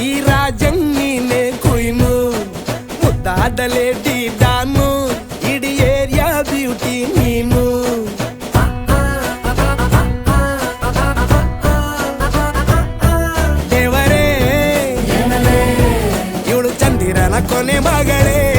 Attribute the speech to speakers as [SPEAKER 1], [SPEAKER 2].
[SPEAKER 1] ఈ రాజం నేనే కొయ్ను. ముದ್ದಾడలేటి దాను ఇడి area beauty నేను. ದೇವರೇ ఇవుడు చందిరన కొనే మగడే.